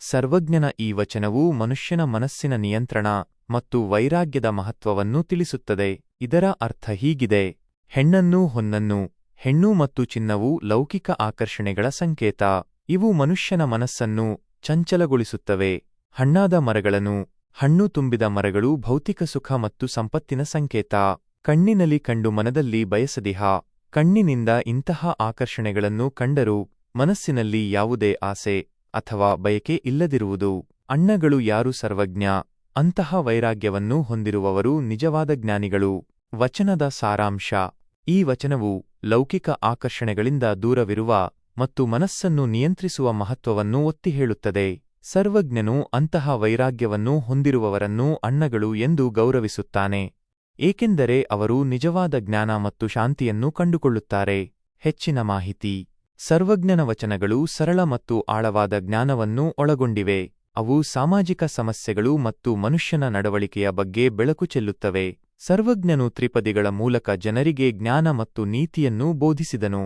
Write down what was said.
ಸರ್ವಜ್ಞನ ಈ ವಚನವು ಮನುಷ್ಯನ ಮನಸ್ಸಿನ ನಿಯಂತ್ರಣ ಮತ್ತು ವೈರಾಗ್ಯದ ಮಹತ್ವವನ್ನು ತಿಳಿಸುತ್ತದೆ. ಇದರ ಅರ್ಥ ಹೀಗಿದೆ. ಹೆಣ್ಣನ್ನೂ ಹೊನ್ನನ್ನು, ಹೆಣ್ಣು ಮತ್ತು ಚಿನ್ನವು ಲೌಕಿಕ ಆಕರ್ಷಣೆಗಳ ಸಂಕೇತ. ಇವು ಮನುಷ್ಯನ ಮನಸ್ಸನ್ನು ಚಂಚಲಗೊಳಿಸುತ್ತವೆ. ಹಣ್ಣಾದ ಮರಗಳನ್ನು, ಹಣ್ಣು ತುಂಬಿದ ಮರಗಳು ಭೌತಿಕ ಸುಖ ಮತ್ತು ಸಂಪತ್ತಿನ ಸಂಕೇತ. ಕಣ್ಣಿನಲ್ಲಿ ಕಂಡು ಮನದಲ್ಲಿ ಬಯಸದಿಹ. ಕಣ್ಣಿನಿಂದ ಇಂತಹ ಆಕರ್ಷಣೆಗಳನ್ನು ಕಂಡರೂ ಮನಸ್ಸಿನಲ್ಲಿ ಯಾವುದೇ ಆಸೆ ಅಥವಾ ಬಯಕೆ ಇಲ್ಲದಿರುವುದು, ಅಣ್ಣಗಳು ಯಾರು ಸರ್ವಜ್ಞ, ಅಂತಹ ವೈರಾಗ್ಯವನ್ನು ಹೊಂದಿರುವವರು ನಿಜವಾದ ಜ್ಞಾನಿಗಳು. ವಚನದ ಸಾರಾಂಶ. ಈ ವಚನವು ಲೌಕಿಕ ಆಕರ್ಷಣೆಗಳಿಂದ ದೂರವಿರುವ ಮತ್ತು ಮನಸ್ಸನ್ನು ನಿಯಂತ್ರಿಸುವ ಮಹತ್ವವನ್ನು ಒತ್ತಿ ಹೇಳುತ್ತದೆ ಸರ್ವಜ್ಞನು ಅಂತಹ ವೈರಾಗ್ಯವನ್ನು ಹೊಂದಿರುವವರನ್ನು ಅಣ್ಣಗಳು ಎಂದು ಗೌರವಿಸುತ್ತಾನೆ. ಏಕೆಂದರೆ ಅವರು ನಿಜವಾದ ಜ್ಞಾನ ಮತ್ತು ಶಾಂತಿಯನ್ನು ಕಂಡುಕೊಳ್ಳುತ್ತಾರೆ. ಹೆಚ್ಚಿನ ಮಾಹಿತಿ. ಸರ್ವಜ್ಞನ ವಚನಗಳು ಸರಳ ಮತ್ತು ಆಳವಾದ ಜ್ಞಾನವನ್ನು ಒಳಗೊಂಡಿವೆ. ಅವು ಸಾಮಾಜಿಕ ಸಮಸ್ಯೆಗಳು ಮತ್ತು ಮನುಷ್ಯನ ನಡವಳಿಕೆಯ ಬಗ್ಗೆ ಬೆಳಕು ಚೆಲ್ಲುತ್ತವೆ. ಸರ್ವಜ್ಞನು ತ್ರಿಪದಿಗಳ ಮೂಲಕ ಜನರಿಗೆ ಜ್ಞಾನ ಮತ್ತು ನೀತಿಯನ್ನು ಬೋಧಿಸಿದನು.